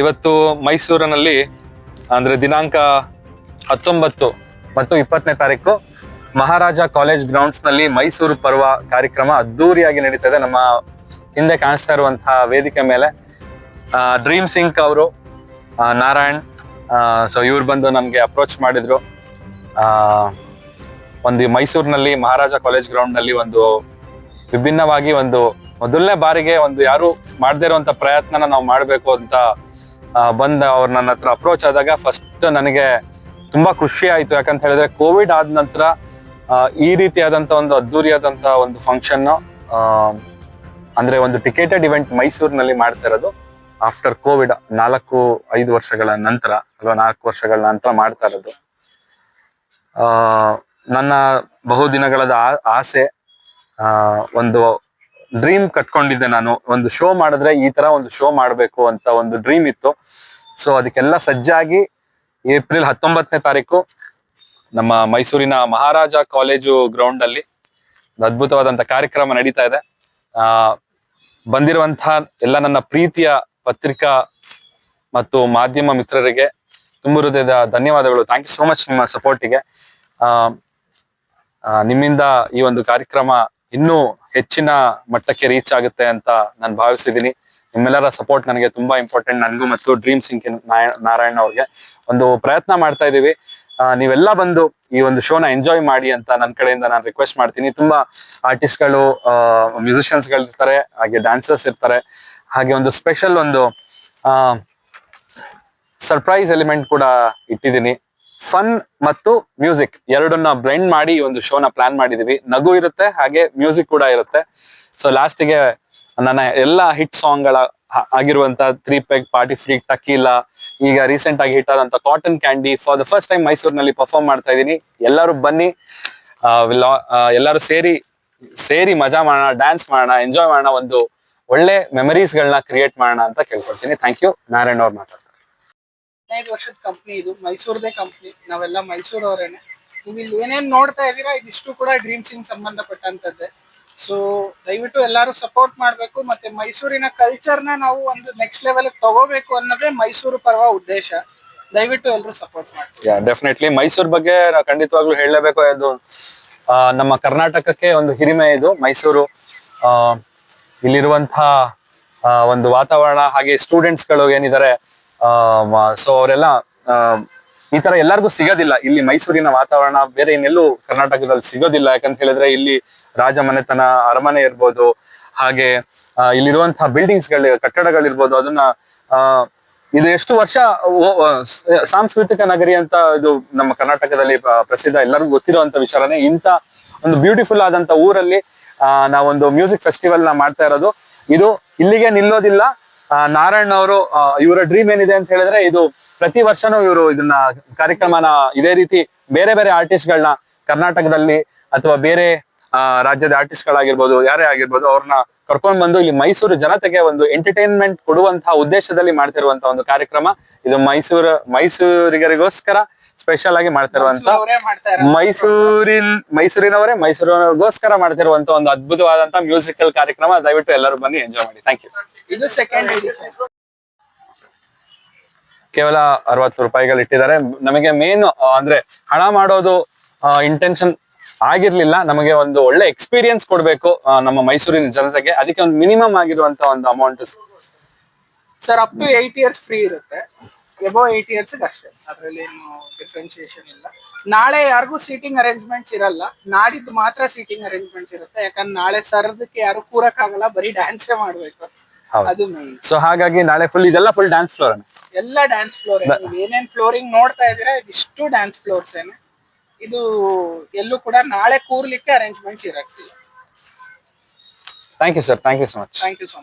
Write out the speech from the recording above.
ಇವತ್ತು ಮೈಸೂರಿನಲ್ಲಿ, ಅಂದ್ರೆ ದಿನಾಂಕ ಹತ್ತೊಂಬತ್ತು ಮತ್ತು ಇಪ್ಪತ್ತನೇ ತಾರೀಕು, ಮಹಾರಾಜ ಕಾಲೇಜ್ ಗ್ರೌಂಡ್ಸ್ನಲ್ಲಿ ಮೈಸೂರು ಪರ್ವ ಕಾರ್ಯಕ್ರಮ ಅದ್ದೂರಿಯಾಗಿ ನಡೀತದೆ. ನಮ್ಮ ಹಿಂದೆ ಕಾಣಿಸ್ತಾ ಇರುವಂತಹ ವೇದಿಕೆ ಮೇಲೆ ಡ್ರೀಮ್ ಸಿಂಗ್ ಅವರು ನಾರಾಯಣ್ ಸೊ ಇವ್ರು ಬಂದು ನಮಗೆ ಅಪ್ರೋಚ್ ಮಾಡಿದ್ರು. ಒಂದು ಮೈಸೂರಿನಲ್ಲಿ ಮಹಾರಾಜ ಕಾಲೇಜ್ ಗ್ರೌಂಡ್ನಲ್ಲಿ ಒಂದು ವಿಭಿನ್ನವಾಗಿ ಒಂದು ಮೊದಲನೇ ಬಾರಿಗೆ ಒಂದು ಯಾರು ಮಾಡದೇ ಇರುವಂತ ಪ್ರಯತ್ನನ ನಾವು ಮಾಡಬೇಕು ಅಂತ ಬಂದ ಅವ್ರು ನನ್ನ ಹತ್ರ ಅಪ್ರೋಚ್ ಆದಾಗ ಫಸ್ಟ್ ನನಗೆ ತುಂಬಾ ಖುಷಿ ಆಯ್ತು. ಯಾಕಂತ ಹೇಳಿದ್ರೆ ಕೋವಿಡ್ ಆದ ನಂತರ ಈ ರೀತಿಯಾದಂತ ಒಂದು ಅದ್ದೂರಿಯಾದಂತ ಒಂದು ಫಂಕ್ಷನ್ ಅಂದ್ರೆ ಒಂದು ಟಿಕೆಟೆಡ್ ಇವೆಂಟ್ ಮೈಸೂರಿನಲ್ಲಿ ಮಾಡ್ತಾ ಇರೋದು. ಆಫ್ಟರ್ ಕೋವಿಡ್ ನಾಲ್ಕು, ಐದು ವರ್ಷಗಳ ನಂತರ ಅಥವಾ ನಾಲ್ಕು ವರ್ಷಗಳ ನಂತರ ಮಾಡ್ತಾ ಇರೋದು. ನನ್ನ ಬಹುದಿನಗಳದ ಆಸೆ ಒಂದು ಡ್ರೀಮ್ ಕಟ್ಕೊಂಡಿದ್ದೆ ನಾನು. ಒಂದು ಶೋ ಮಾಡಿದ್ರೆ ಈ ತರ ಒಂದು ಶೋ ಮಾಡಬೇಕು ಅಂತ ಒಂದು ಡ್ರೀಮ್ ಇತ್ತು. ಸೊ ಅದಕ್ಕೆಲ್ಲ ಸಜ್ಜಾಗಿ ಏಪ್ರಿಲ್ ಹತ್ತೊಂಬತ್ತನೇ ತಾರೀಕು ನಮ್ಮ ಮೈಸೂರಿನ ಮಹಾರಾಜ ಕಾಲೇಜು ಗ್ರೌಂಡ್ ಅಲ್ಲಿ ಅದ್ಭುತವಾದಂತ ಕಾರ್ಯಕ್ರಮ ನಡೀತಾ ಇದೆ. ಆ ಬಂದಿರುವಂತಹ ಎಲ್ಲ ನನ್ನ ಪ್ರೀತಿಯ ಪತ್ರಿಕಾ ಮತ್ತು ಮಾಧ್ಯಮ ಮಿತ್ರರಿಗೆ ತುಂಬ ಹೃದಯದ ಧನ್ಯವಾದಗಳು. ಥ್ಯಾಂಕ್ ಯು ಸೋ ಮಚ್ ನಿಮ್ಮ ಸಪೋರ್ಟಿಗೆ ನಿಮ್ಮಿಂದ ಈ ಒಂದು ಕಾರ್ಯಕ್ರಮ ಇನ್ನೂ ಹೆಚ್ಚಿನ ಮಟ್ಟಕ್ಕೆ ರೀಚ್ ಆಗುತ್ತೆ ಅಂತ ನಾನು ಭಾವಿಸಿದ್ದೀನಿ ನಿಮ್ಮೆಲ್ಲರ ಸಪೋರ್ಟ್ ನನಗೆ ತುಂಬಾ ಇಂಪಾರ್ಟೆಂಟ್ ನನಗೂ ಮತ್ತು ಡ್ರೀಮ್ ಸಿಂಕ್ ನಾರಾಯಣ ಅವ್ರಿಗೆ ಒಂದು ಪ್ರಯತ್ನ ಮಾಡ್ತಾ ಇದ್ದೀವಿ. ನೀವೆಲ್ಲ ಬಂದು ಈ ಒಂದು ಶೋನ ಎಂಜಾಯ್ ಮಾಡಿ ಅಂತ ನನ್ನ ಕಡೆಯಿಂದ ನಾನು ರಿಕ್ವೆಸ್ಟ್ ಮಾಡ್ತೀನಿ. ತುಂಬಾ ಆರ್ಟಿಸ್ಟ್ಗಳು ಮ್ಯೂಸಿಷಿಯನ್ಸ್ಗಳು ಇರ್ತಾರೆ, ಹಾಗೆ ಡ್ಯಾನ್ಸರ್ಸ್ ಇರ್ತಾರೆ. ಹಾಗೆ ಒಂದು ಸ್ಪೆಷಲ್ ಒಂದು ಸರ್ಪ್ರೈಸ್ ಎಲಿಮೆಂಟ್ ಕೂಡ ಇಟ್ಟಿದ್ದೀನಿ. ಫನ್ ಮತ್ತು ಮ್ಯೂಸಿಕ್ ಎರಡನ್ನ ಬ್ಲೆಂಡ್ ಮಾಡಿ ಒಂದು ಶೋನ ಪ್ಲಾನ್ ಮಾಡಿದೀವಿ. ನಗು ಇರುತ್ತೆ, ಹಾಗೆ ಮ್ಯೂಸಿಕ್ ಕೂಡ ಇರುತ್ತೆ. ಸೊ ಲಾಸ್ಟಿಗೆ ನನ್ನ ಎಲ್ಲ ಹಿಟ್ ಸಾಂಗ್ಗಳ ಆಗಿರುವಂತ three peg party free tequila ಈಗ ರೀಸೆಂಟ್ ಆಗಿ ಹಿಟ್ ಆದಂತ cotton candy for the first time ಮೈಸೂರಿನಲ್ಲಿ ಪರ್ಫಾರ್ಮ್ ಮಾಡ್ತಾ ಇದೀನಿ ಎಲ್ಲರೂ ಬನ್ನಿ ಎಲ್ಲರೂ ಸೇರಿ ಸೇರಿ ಮಜಾ ಮಾಡೋಣ ಡ್ಯಾನ್ಸ್ ಮಾಡೋಣ ಎಂಜಾಯ್ ಮಾಡೋಣ, ಒಂದು ಒಳ್ಳೆ ಮೆಮರೀಸ್ ಗಳನ್ನ ಕ್ರಿಯೇಟ್ ಮಾಡೋಣ ಅಂತ ಕೇಳ್ಕೊಳ್ತೀನಿ. ಥ್ಯಾಂಕ್ ಯು ನಾರಾಯಣ್ ಅವ್ರು ಮಾತಾಡ್ತಾರೆ ಹದಿನೈದು ವರ್ಷದ ಕಂಪ್ನಿ ಇದು, ಮೈಸೂರದೇ ಕಂಪ್ನಿ ನಾವೆಲ್ಲ ಮೈಸೂರವರೇನೆ. ನೀವು ಇಲ್ಲಿ ಏನೇನ್ ನೋಡ್ತಾ ಇದ್ದೀರಾ, ಇದಿಷ್ಟು ಕೂಡ ಡ್ರೀಮ್ ಸಿಂಗ್ ಸಂಬಂಧಪಟ್ಟಂತದ್ದೇ. ಸೊ ದಯವಿಟ್ಟು ಎಲ್ಲರೂ ಸಪೋರ್ಟ್ ಮಾಡಬೇಕು, ಮತ್ತೆ ಮೈಸೂರಿನ ಕಲ್ಚರ್ನ ನಾವು ಒಂದು ನೆಕ್ಸ್ಟ್ ಲೆವೆಲ್ ತಗೋಬೇಕು ಅನ್ನೋದೇ ಮೈಸೂರು ಪರ್ವ ಉದ್ದೇಶ. ದಯವಿಟ್ಟು ಎಲ್ಲರೂ ಸಪೋರ್ಟ್ ಮಾಡಿ ಡೆಫಿನೆಟ್ಲಿ ಮೈಸೂರು ಬಗ್ಗೆ ನಾವು ಖಂಡಿತವಾಗ್ಲೂ ಹೇಳಲೇಬೇಕು, ಅದು ನಮ್ಮ ಕರ್ನಾಟಕಕ್ಕೆ ಒಂದು ಹಿರಿಮೆ ಇದು. ಮೈಸೂರು ಇಲ್ಲಿರುವಂತಹ ಒಂದು ವಾತಾವರಣ, ಹಾಗೆ ಸ್ಟೂಡೆಂಟ್ಸ್ಗಳು ಏನಿದ್ದಾರೆ ಸೊ ಅವರೆಲ್ಲ ಈ ತರ ಎಲ್ಲರಿಗೂ ಸಿಗೋದಿಲ್ಲ. ಇಲ್ಲಿ ಮೈಸೂರಿನ ವಾತಾವರಣ ಬೇರೆ ಇನ್ನೆಲ್ಲೂ ಕರ್ನಾಟಕದಲ್ಲಿ ಸಿಗೋದಿಲ್ಲ. ಯಾಕಂತ ಹೇಳಿದ್ರೆ ಇಲ್ಲಿ ರಾಜ ಮನೆತನ ಅರಮನೆ ಇರ್ಬೋದು ಹಾಗೆ ಇಲ್ಲಿರುವಂತಹ ಬಿಲ್ಡಿಂಗ್ಸ್ಗಳ ಕಟ್ಟಡಗಳಿರ್ಬೋದು ಅದನ್ನ ಇದು ಎಷ್ಟು ವರ್ಷ ಸಾಂಸ್ಕೃತಿಕ ನಗರಿ ಅಂತ ಇದು ನಮ್ಮ ಕರ್ನಾಟಕದಲ್ಲಿ ಪ್ರಸಿದ್ಧ ಎಲ್ಲರಿಗೂ ಗೊತ್ತಿರುವಂತ ವಿಚಾರನೆ. ಇಂತ ಒಂದು ಬ್ಯೂಟಿಫುಲ್ ಆದಂತ ಊರಲ್ಲಿ ಆ, ನಾವೊಂದು ಮ್ಯೂಸಿಕ್ ಫೆಸ್ಟಿವಲ್ನ ಮಾಡ್ತಾ ಇರೋದು. ಇದು ಇಲ್ಲಿಗೆ ನಿಲ್ಲೋದಿಲ್ಲ. ನಾರಾಯಣ್ ಅವರು ಇವರ ಡ್ರೀಮ್ ಏನಿದೆ ಅಂತ ಹೇಳಿದ್ರೆ ಇದು ಪ್ರತಿ ವರ್ಷನೂ ಇವರು ಇದನ್ನ ಕಾರ್ಯಕ್ರಮನ ಇದೇ ರೀತಿ ಬೇರೆ ಬೇರೆ ಆರ್ಟಿಸ್ಟ್ ಗಳನ್ನ ಕರ್ನಾಟಕದಲ್ಲಿ ಅಥವಾ ಬೇರೆ ರಾಜ್ಯದ ಆರ್ಟಿಸ್ಟ್ ಗಳಾಗಿರ್ಬೋದು ಯಾರೇ ಆಗಿರ್ಬೋದು, ಅವ್ರನ್ನ ಕರ್ಕೊಂಡ್ ಬಂದು ಇಲ್ಲಿ ಮೈಸೂರು ಜನತೆಗೆ ಒಂದು ಎಂಟರ್ಟೈನ್ಮೆಂಟ್ ಕೊಡುವಂತಹ ಉದ್ದೇಶದಲ್ಲಿ ಮಾಡ್ತಿರುವಂತಹ ಒಂದು ಕಾರ್ಯಕ್ರಮ. ಇದು ಮೈಸೂರು, ಮೈಸೂರಿಗರಿಗೋಸ್ಕರ ಸ್ಪೆಷಲ್ ಆಗಿ ಮಾಡ್ತಿರುವಂತ ಮೈಸೂರಿನ್ ಮೈಸೂರಿನವರೇ ಮೈಸೂರಿನವರಿಗೋಸ್ಕರ ಮಾಡ್ತಿರುವಂತ ಒಂದು ಅದ್ಭುತವಾದಂತ ಮ್ಯೂಸಿಕಲ್ ಕಾರ್ಯಕ್ರಮ. ದಯವಿಟ್ಟು ಎಲ್ಲರೂ ಬನ್ನಿ ಎಂಜಾಯ್ ಮಾಡಿ. ಥ್ಯಾಂಕ್ ಯು ಕೇವಲ ಅರವತ್ತು ರೂಪಾಯಿಗಳು ಇಟ್ಟಿದ್ದಾರೆ. ನಮಗೆ ಮೇನ್ ಅಂದ್ರೆ ಹಣ ಮಾಡೋದು ಇಂಟೆನ್ಷನ್ ಆಗಿರ್ಲಿಲ್ಲ. ನಮಗೆ ಒಂದು ಒಳ್ಳೆ ಎಕ್ಸ್ಪೀರಿಯನ್ಸ್ ಕೊಡ್ಬೇಕು ನಮ್ಮ ಮೈಸೂರಿನ ಜನತೆಗೆ. ಅದಕ್ಕೆ ಒಂದು ಮಿನಿಮಮ್ ಆಗಿರುವಂತ ಒಂದು amount sir up to eight years free ಇರುತ್ತೆ. ಎಬೋ ಏಟ್ ಇಯರ್ಸ್ ಅಷ್ಟೇ. ಅದ್ರಲ್ಲಿ ಏನು ಡಿಫ್ರೆನ್ಶಿಯೇಷನ್ ಇಲ್ಲ. ನಾಳೆ ಯಾರಿಗೂ ಸೀಟಿಂಗ್ ಅರೇಂಜ್ಮೆಂಟ್ಸ್ ಇರಲ್ಲ. ನಾಡಿದ್ದು ಮಾತ್ರ ಸೀಟಿಂಗ್ ಅರೇಂಜ್ಮೆಂಟ್ಸ್ ಇರುತ್ತೆ. ಯಾಕಂದ್ರೆ ನಾಳೆ ಸರದಕ್ಕೆ ಯಾರು ಕೂರಕ್ಕಾಗಲ್ಲ ಬರೀ ಡ್ಯಾನ್ಸೇ ಮಾಡ್ಬೇಕು. ಅದು ಮೈನ್ ಸೊ ಹಾಗಾಗಿ ನಾಳೆ ಫುಲ್ ಇದೆಲ್ಲ ಫುಲ್ ಡ್ಯಾನ್ಸ್ ಫ್ಲೋರ್ ಎಲ್ಲ ಡ್ಯಾನ್ಸ್ ಫ್ಲೋರ್ ಏನೇನ್ ಫ್ಲೋರಿಂಗ್ ನೋಡ್ತಾ ಇದೀರಾ ಇದಿಷ್ಟು ಡ್ಯಾನ್ಸ್ ಫ್ಲೋರ್ಸ್ ಏನೆ. ಇದು ಎಲ್ಲೂ ಕೂಡ ನಾಳೆ ಕೂರ್ಲಿಕ್ಕೆ arrangements ಇರಕ್ತಿಲ್ಲ thank you sir thank you so much thank you so much